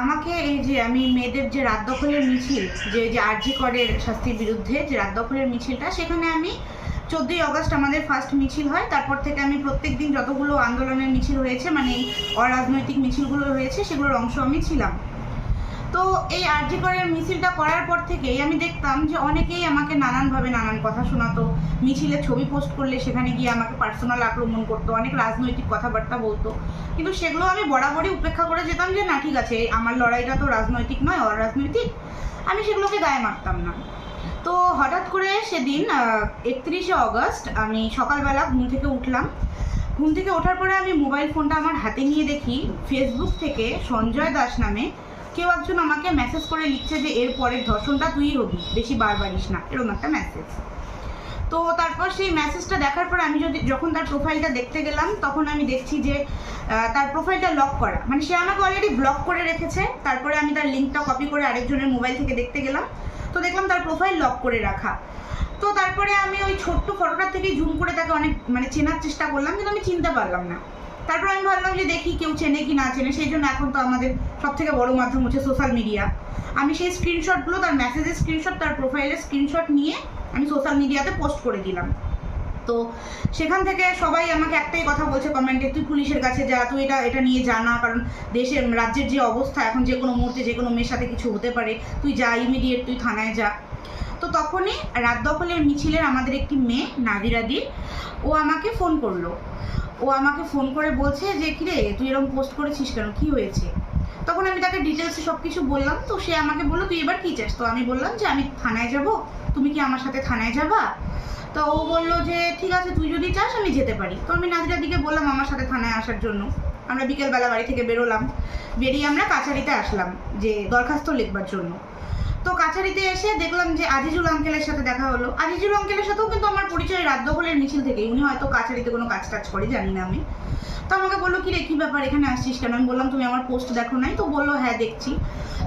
আমাকে এই যে আমি মেয়েদের যে রাত দখলের মিছিল, যে যে আরজি করের শাস্তির বিরুদ্ধে যে রাত দখলের মিছিলটা, সেখানে আমি চোদ্দোই অগস্ট আমাদের ফার্স্ট মিছিল হয়। তারপর থেকে আমি প্রত্যেক দিন যতগুলো আন্দোলনের মিছিল হয়েছে মানে এই অরাজনৈতিক মিছিলগুলো হয়েছে, সেগুলোর অংশ আমি ছিলাম। তো এই আরজি করের মিছিলটা করার পর থেকেই আমি দেখতাম যে অনেকেই আমাকে নানানভাবে নানান কথা শোনাতো। মিছিলের ছবি পোস্ট করলে সেখানে গিয়ে আমাকে পার্সোনাল আক্রমণ করতো, অনেক রাজনৈতিক কথাবার্তা বলতো। কিন্তু সেগুলো আমি বরাবরই উপেক্ষা করে যেতাম যে না, ঠিক আছে আমার লড়াইটা তো রাজনৈতিক নয়, অরাজনৈতিক। আমি সেগুলোকে গায়ে মারতাম না। তো হঠাৎ করে সেদিন একত্রিশে অগস্ট আমি সকালবেলা ঘুম থেকে উঠলাম। ঘুম থেকে ওঠার পরে আমি মোবাইল ফোনটা আমার হাতে নিয়ে দেখি ফেসবুক থেকে সঞ্জয় দাস নামে কেউ একজন আমাকে মেসেজ করে লিখছে যে, এর পরের ধর্ষণটা তুই হবি বেশি বারবারিস না, এরকম একটা মেসেজ তো তারপর সেই মেসেজটা দেখার পর আমি যদি, যখন তার প্রোফাইলটা দেখতে গেলাম, তখন আমি দেখছি যে তার প্রোফাইলটা লক করা। মানে সে আমাকে অলরেডি ব্লক করে রেখেছে। তারপরে আমি তার লিঙ্কটা কপি করে আরেকজনের মোবাইল থেকে দেখতে গেলাম। তো দেখলাম তার প্রোফাইল লক করে রাখা। তো তারপরে আমি ওই ছোট্ট ফটোটা থেকে জুম করে তাকে অনেক মানে চেনার চেষ্টা করলাম, কিন্তু আমি চিনতে পারলাম না। তারপর আমি ভাবলাম যে দেখি কেউ চেনে কি না চেনে, সেই জন্য এখন তো আমাদের সব থেকে বড় মাধ্যম হচ্ছে সোশ্যাল মিডিয়া আমি সেই স্ক্রিনশটগুলো তার মেসেজের স্ক্রিনশট তার প্রোফাইলের স্ক্রিনশট নিয়ে আমি সোশ্যাল মিডিয়াতে পোস্ট করে দিলাম। তো সেখান থেকে সবাই আমাকে একটাই কথা বলছে কমেন্টে তুই পুলিশের কাছে যা, তুই এটা এটা নিয়ে জানা কারণ দেশের, রাজ্যের যে অবস্থা, এখন যে কোনো মুহূর্তে যে কোনো মেয়ের সাথে কিছু হতে পারে, তুই যা ইমিডিয়েট তুই থানায় যা। তো তখনই রাত দখলের মিছিলের আমাদের একটি মেয়ে নাদিরাদি ও আমাকে ফোন করল। ও আমাকে ফোন করে বলছে যে, কিরে, তুই এরকম পোস্ট করেছিস কেন? কি হয়েছে? তখন আমি তাকে ডিটেলসে সব কিছু বললাম, তো সে আমাকে বলল, তুই এবার কি চাস? তো আমি বললাম যে, আমি থানায় যাব, তুমি কি আমার সাথে থানায় যাবা? তো ও বলল যে, ঠিক আছে, তুই যদি চাস, আমি যেতে পারি। তো আমি নাদিরার দিকে বললাম আমার সাথে থানায় আসার জন্য। আমরা বিকেলবেলা বাড়ি থেকে বেরোলাম। বেরিয়ে আমরা কাছারিতে আসলাম, যে দরখাস্ত লিখবার জন্য। তো কাছারিতে এসে দেখলাম যে আজিজুল আঙ্কেলের সাথে দেখা হলো। আজিজুল আঙ্কেলের সাথেও কিন্তু আমার পরিচয় রাত দখলের মিছিল থেকে উনি হয়তো কাছারিতে কোনো কাজ টাজ করে, জানি না আমি। তো আমাকে বলল কি রে কী ব্যাপার? এখানে আসছিস কেন? আমি বললাম, তুমি আমার পোস্ট দেখো নাই? তো বলল হ্যাঁ দেখছি।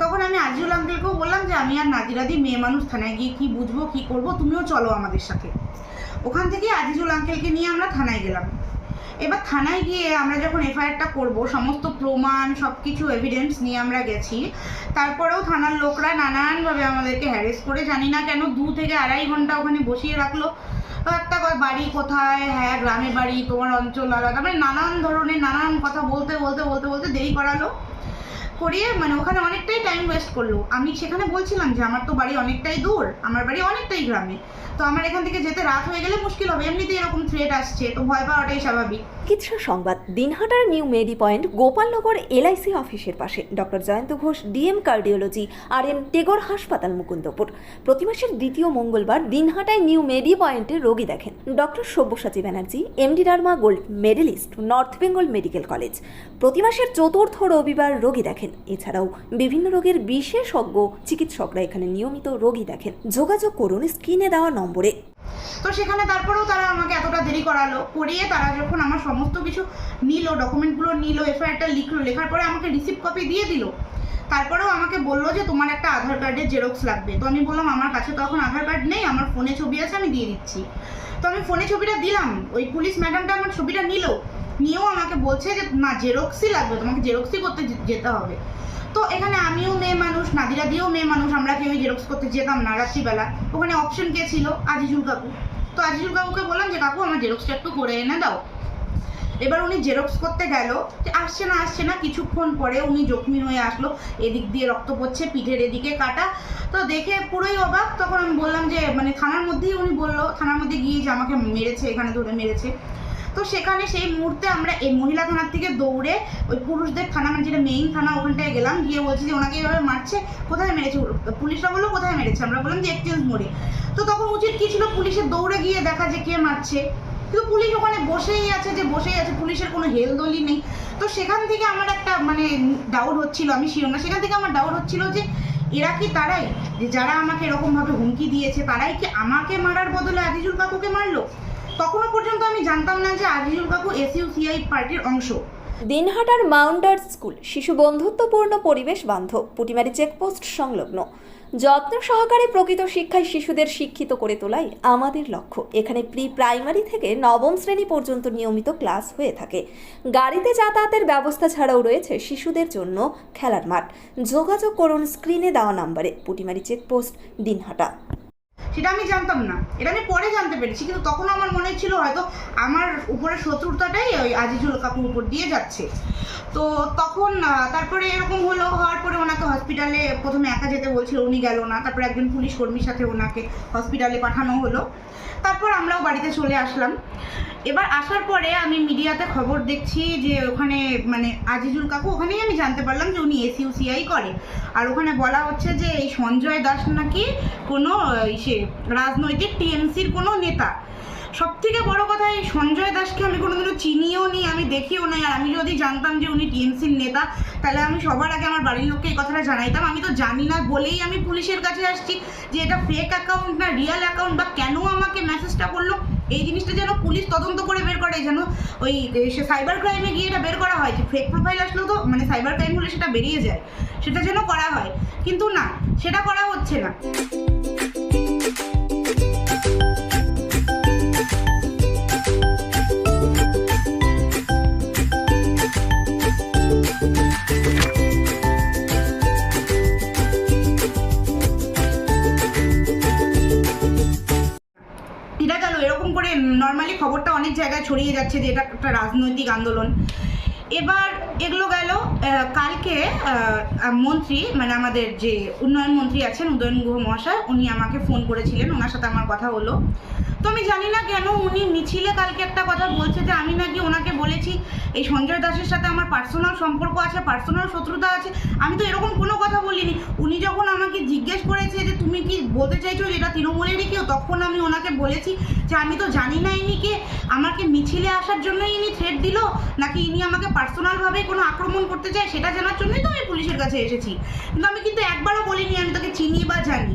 তখন আমি আজিজুল আঙ্কেলকেও বললাম যে, আমি আর নাদিরাদি মেয়ে মানুষ থানায় গিয়ে কি বুঝব, কি করব? তুমিও চলো আমাদের সাথে। ওখান থেকে আজিজুল আঙ্কেলকে নিয়ে আমরা থানায় গেলাম। এবার থানায় গিয়ে আমরা যখন এফআইআরটা করব, সমস্ত প্রমাণ সব কিছু এভিডেন্স নিয়ে আমরা গেছি। তারপরেও থানার লোকরা নানানভাবে আমাদেরকে হ্যারেস করে, জানি না কেন দু থেকে আড়াই ঘণ্টা ওখানে বসিয়ে রাখল। একটা বাড়ি কোথায়? হ্যাঁ গ্রামের বাড়ি, তোমার অঞ্চল আলাদা। মানে নানান ধরনের, নানান কথা বলতে বলতে বলতে বলতে দেরি করালো। করিয়ে মানে ওখানে অনেকটাই টাইম ওয়েস্ট করল। আমি সেখানে বলছিলাম যে, আমার তো বাড়ি অনেকটাই দূর, আমার বাড়ি অনেকটাই গ্রামে। তো আমার এখান থেকে যেতে রাত হয়ে গেলে মুশকিল হবে। এমনিতেই এরকম থ্রেট আসছে, তো ভয় পাওয়াটাই স্বাভাবিক। চিকিৎসা সংবাদ, দিনহাটার new medi point, Gopalnagar LIC অফিসের পাশে। Doctor Jayanta Ghosh, DM cardiology R N Tagore হাসপাতাল মুকুন্দপুর। প্রতি মাসের দ্বিতীয় মঙ্গলবার দিনহাটায় নিউ মেডি পয়েন্টে রোগী দেখেন। Doctor Sabyasachi Banerjee, MD derma gold medalist, north Bengal medical college. প্রতি মাসের চতুর্থ রবিবার রোগী দেখেন। এছাড়াও বিভিন্ন রোগের বিশেষজ্ঞ, চিকিৎসকরা এখানে নিয়মিত রোগী দেখেন। যোগাযোগ করুন, স্ক্রিনে দেওয়া নম্বরে। তো সেখানে তারপরেও তারা আমাকে এতটা দেরি করালো। করিয়ে তারা যখন আমার সমস্ত কিছু নিল ডকুমেন্টগুলো নিল এফআইআরটা লিখলো, লেখার পরে আমাকে রিসিপ্ট কপি দিয়ে দিল। তারপরেও আমাকে বলল যে তোমার একটা আধার কার্ডের জেরক্স লাগবে। তো আমি বললাম, আমার কাছে তখন আধার কার্ড নেই, আমার ফোনে ছবি আছে, আমি দিয়ে দিচ্ছি। তো আমি ফোনে ছবিটা দিলাম। ওই পুলিশ ম্যাডামটা আমার ছবিটা নিল। নিয়েও আমাকে বলছে যে, না জেরক্সই লাগবে, তোমাকে জেরক্সই করতে যেতে হবে। তো এখানে আমিও মেয়ে মানুষ, নাদিরা দিয়েও মেয়ে মানুষ, আমরা কেউ জেরক্স করতে যেতাম না রাত্রিবেলা। ওখানে অপশন কে ছিল? আজিজুল কাকু। তো আজিজুল কাকুকে বললাম যে, কাকু, আমার জেরক্সটা একটু করে এনে দাও। এবার উনি জেরক্স করতে গেল, যে আসছে না আসছে না, কিছুক্ষণ পরে উনি জখমি হয়ে আসলো। এদিক দিয়ে রক্ত পড়ছে, পিঠের এদিকে কাটা। তো দেখে পুরোই অবাক, তখন আমি বললাম যে মানে থানার মধ্যেই উনি বলল, থানার মধ্যে গিয়ে যে আমাকে মেরেছে, এখানে ধরে মেরেছে। তো সেখানে সেই মুহূর্তে আমরা এই মহিলা থানার থেকে দৌড়ে ওই পুরুষদের থানা মানে যেটা মেইন থানা, ওখানটায় গেলাম। গিয়ে বলছি যে ওনাকে এভাবে মারছে, কোথায় মেরেছে? পুলিশরা বলল, কোথায় মেরেছে? আমরা বললাম যে এক্সচেঞ্জ মোড়ে তো তখন উচিত কি ছিল? পুলিশের দৌড়ে গিয়ে দেখা যে কে মারছে। কিন্তু পুলিশ ওখানে বসেই আছে যে, বসেই আছে। পুলিশের কোনো হেলদোলই নেই। তো সেখান থেকে আমার একটা মানে ডাউট হচ্ছিল, আমি শিওর না। সেখান থেকে আমার ডাউট হচ্ছিল যে, এরা কি তারাই? যে যারা আমাকে এরকমভাবে হুমকি দিয়েছে, তারাই কি আমাকে মারার বদলে আজিজুল কাকুকে মারলো? তখনও পর্যন্ত আমি জানতাম না যে আজিজুল কাকু এসইউসিআই পার্টির অংশ। দিনহাটার মাউন্টার স্কুল, শিশু বন্ধুত্বপূর্ণ পরিবেশ বান্ধব, পুটিমারি চেকপোস্ট সংলগ্ন। যত্ন সহকারে প্রকৃত শিক্ষায় শিশুদের শিক্ষিত করে তোলাই আমাদের লক্ষ্য। এখানে প্রি প্রাইমারি থেকে নবম শ্রেণি পর্যন্ত নিয়মিত ক্লাস হয়ে থাকে। গাড়িতে যাতায়াতের ব্যবস্থা ছাড়াও রয়েছে শিশুদের জন্য খেলার মাঠ। যোগাযোগ করুন স্ক্রিনে দেওয়া নাম্বারে, পুটিমারি চেকপোস্ট, দিনহাটা। সেটা আমি জানতাম না। এটা আমি পরে জানতে পেরেছি, কিন্তু তখন আমার মনে ছিল হয়তো আমার উপরে শত্রুতাটাই ওই আজিজুল কাকুর উপর দিয়ে যাচ্ছে। তো তখন তারপরে এরকম হলো, হওয়ার পরে ওনাকে হসপিটালে প্রথমে একা যেতে বলছিল, উনি গেল না। তারপরে একজন পুলিশ কর্মীর সাথে ওনাকে হসপিটালে পাঠানো হলো। তারপর আমরাও বাড়িতে চলে আসলাম। এবার আসার পরে আমি মিডিয়াতে খবর দেখছি যে ওখানে মানে আজিজুল কাকু, ওখানেই আমি জানতে পারলাম যে উনি এসইউসিআই করে। আর ওখানে বলা হচ্ছে যে এই সঞ্জয় দাস নাকি কোনো সে রাজনৈতিক টিএমসির কোনো নেতা। সব থেকে বড় কথা এই সঞ্জয় দাসকে আমি কোনোদিনও চিনিও নি, আমি দেখিও নাই। আর আমি যদি জানতাম যে উনি টিএমসির নেতা, তাহলে আমি সবার আগে আমার বাড়ির লোককে এই কথাটা জানাইতাম। আমি তো জানি না, বলেই আমি পুলিশের কাছে আসছি যে এটা ফেক অ্যাকাউন্ট না রিয়েল অ্যাকাউন্ট বা কেন আমাকে মেসেজটা করল? এই জিনিসটা যেন পুলিশ তদন্ত করে বের করে, যেন ওই, সে সাইবার ক্রাইমে গিয়ে এটা বের করা হয়। যে ফেক প্রোফাইল আসলেও তো মানে সাইবার ক্রাইম হলে সেটা বেরিয়ে যায়, সেটা যেন করা হয়। কিন্তু না, সেটা করা হচ্ছে না। করে নর্মালি খবরটা অনেক জায়গায় ছড়িয়ে যাচ্ছে যে এটা একটা রাজনৈতিক আন্দোলন। এবার এগুলো গেল কালকে মন্ত্রী মানে আমাদের যে উন্নয়ন মন্ত্রী আছেন উদয়ন গুহ মহাশয়, উনি আমাকে ফোন করেছিলেন, ওনার সাথে আমার কথা হলো। তো আমি জানি না কেন উনি মিছিলে কালকে একটা কথা বলছে যে আমি নাকি ওনাকে বলেছি, এই সঞ্জয় দাসের সাথে আমার পার্সোনাল সম্পর্ক আছে পার্সোনাল শত্রুতা আছে। আমি তো এরকম কোনো কথা বলিনি। উনি যখন আমাকে জিজ্ঞেস করেছে যে তুমি কি বলতে চাইছো যে এটা তৃণমূলেরই কেউ, তখন আমি ওনাকে বলেছি যে আমি তো জানি না ইনি কে। আমাকে মিছিলে আসার জন্যই ইনি থ্রেট দিল, নাকি ইনি আমাকে পার্সোনালভাবে কোনো আক্রমণ করতে চায়, সেটা জানার জন্যই তো আমি পুলিশের কাছে এসেছি। কিন্তু আমি কিন্তু একবারও বলিনি, আমি তাকে চিনি বা জানি।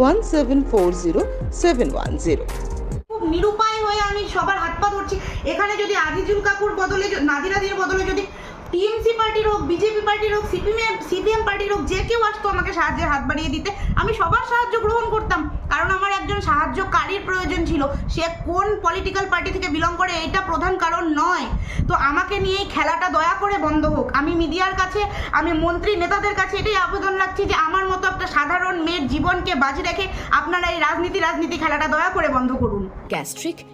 one seven four zero seven one zero নিরুপায় হয়ে আমি সবার হাত পা ধরছি। এখানে যদি আজিজুল কাকুর বদলে নাদিরাদির বদলে যদি টিএমসি পার্টির হোক বিজেপি পার্টির হোক সিপিএম সিপিএম পার্টির হোক যে কেউ আসতো আমাকে সাহায্যের হাত বাড়িয়ে দিতে। আমি সবার সাহায্য গ্রহণ করতাম, কারণ আমার একজন সাহায্যকারীর প্রয়োজন ছিল। সে কোন পলিটিক্যাল পার্টি থেকে বিলং করে এটা প্রধান কারণ নয়। তো আমাকে নিয়ে এই খেলাটা দয়া করে বন্ধ হোক। আমি মিডিয়ার কাছে, আমি মন্ত্রী নেতাদের কাছে এটাই আবেদন রাখছি যে আমার মতো একটা সাধারণ মেয়ের জীবনকে বাজি রেখে আপনারা এই রাজনীতি রাজনীতি খেলাটা দয়া করে বন্ধ করুন। Gastric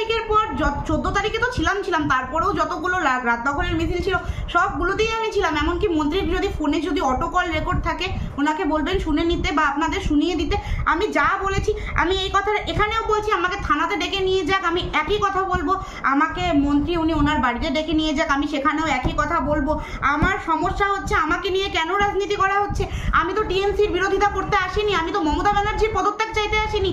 তারিখের পর চোদ্দ তারিখে তো ছিলাম ছিলাম। তারপরেও যতগুলো রাত দখলের মিছিল ছিল, সবগুলোতেই আমি ছিলাম। এমনকি মন্ত্রীর যদি ফোনে যদি অটো কল রেকর্ড থাকে, ওনাকে বলবেন শুনে নিতে বা আপনাদের শুনিয়ে দিতে। আমি যা বলেছি, আমি এই কথা এখানেও বলছি, আমাকে থানাতে ডেকে নিয়ে যাক, আমি একই কথা বলব। আমাকে মন্ত্রী, উনি ওনার বাড়িতে ডেকে নিয়ে যাক, আমি সেখানেও একই কথা বলব। আমার সমস্যা হচ্ছে, আমাকে নিয়ে কেন রাজনীতি করা হচ্ছে? আমি তো টিএমসির বিরোধিতা করতে আসিনি, আমি তো মমতা ব্যানার্জির পদত্যাগ চাইতে আসিনি।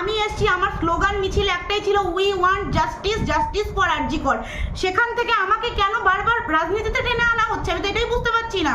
আমি এসছি, আমার স্লোগান মিছিল একটাই ছিল we want justice justice for RG Kar সেখান থেকে আমাকে কেন বারবার রাজনীতিতে টেনে আনা হচ্ছে? আমি তো এটাই বুঝতে পারছি না।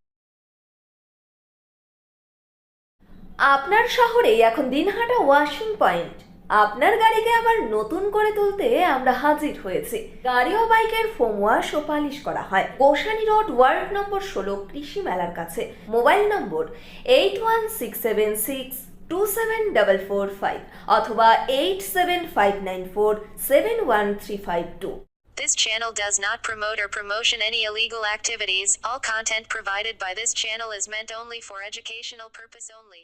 আপনার শহরে এখন দিনহাটা ওয়াশিং পয়েন্ট। আপনার গাড়িকে আবার নতুন করে তুলতে আমরা হাজির হয়েছি। গাড়ি ও বাইকের ফোম ওয়াশ ও পালিশ করা হয়। গোসানি রোড, ওয়ার্ড নম্বর ষোলো, কৃষি মেলার কাছে। Mobile number eight one six seven six two seven double four five অথবা eight seven five nine four seven one three five two This channel does not promote or promotion any illegal activities. All content provided by this channel is meant only for educational purpose only.